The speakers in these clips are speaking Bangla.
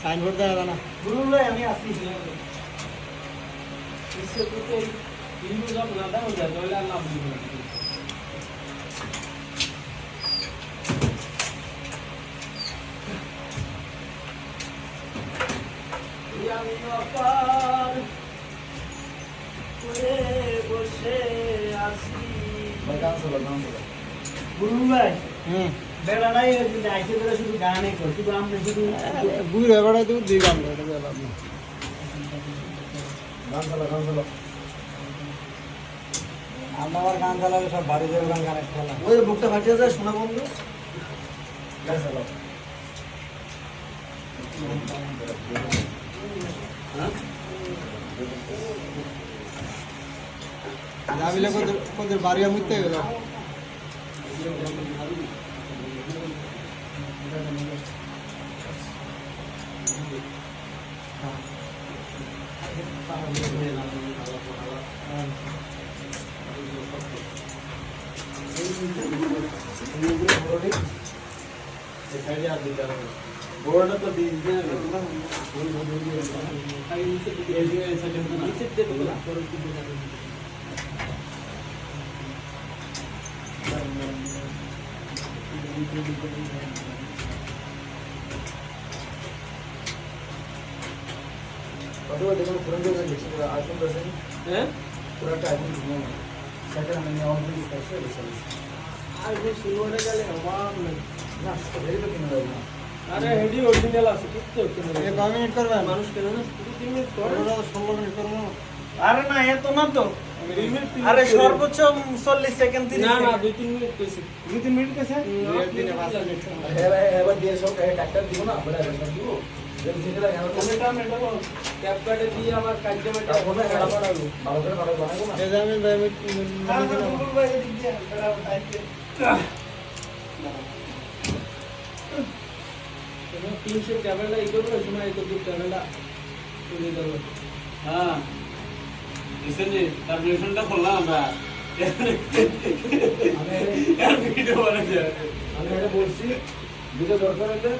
সাইনবোর্ড দেওয়া না গুরুর ভাই আমি আসি इससे तो कोई हिंदू जब ज्यादा हो जाए तो इलाज लाभ नहीं আমি অপার করে বসে আছি। গুরু ভাই হুম। বেড়া নাই আইসে বেড়া শুধু গানে কর শুধু আমরা শুধু ঘুরে বেড়াই তো দিয়ে গান এটা গেলাম না। আমরা আবার গান চালালে সব বাড়ি যাবে গান কানেক্ট করলাম ওই বুকটা ফাটিয়ে যায় শোনা বন্ধু। চালাও। যাবিলে কোদের কোদের বাড়ি মুইতে গেল? বড়টা তো দিয়ে দিয়ে নিচে দিয়ে দেবো না অথবা দেখুন ফোন দিয়ে দেখছি আইফোন দশেন হ্যাঁ পুরাটা আইফোন শুনে সেকেন্ড আমি অন করে দিচ্ছি রিসার্চ আর ওই সিনেমাটা গেলে অভাব নেই না তো ভেরি তো কিনে দেবো না আরে হেডি অরিজিনাল আছে কিচ্ছু এ মিনিট করবেন? মানুষ কেন না শুধু তিন মিনিট করে মিনিট করব। আরে না এত না তো আরে সর্বোচ্চ চল্লিশ সেকেন্ড তিরিশ না না সেকেন্ড। দুই তিন মিনিট পেয়েছি দুই তিন মিনিট গেছে দুই দিনে পাঁচ মিনিট এবার দিয়ে সব ডাক্তার দিব না? ডাক্তার দিব। মেটাবো। দিয়ে আমি তিনশো ট্যাবেলটা এই করব সময় এই করব ট্যাবেলটা তুলে দেবো হ্যাঁ। রিসেন্টলি তার করলাম আমরা আর। ভিডিও বানাতে আমি এটা বলছি ভিডিও দরকার হলে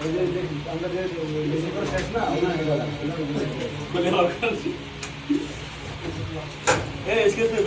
ওই যে যে আমরা যে বেশি করে শেষ না ওনা গেল বলে এক্সকিউজ মি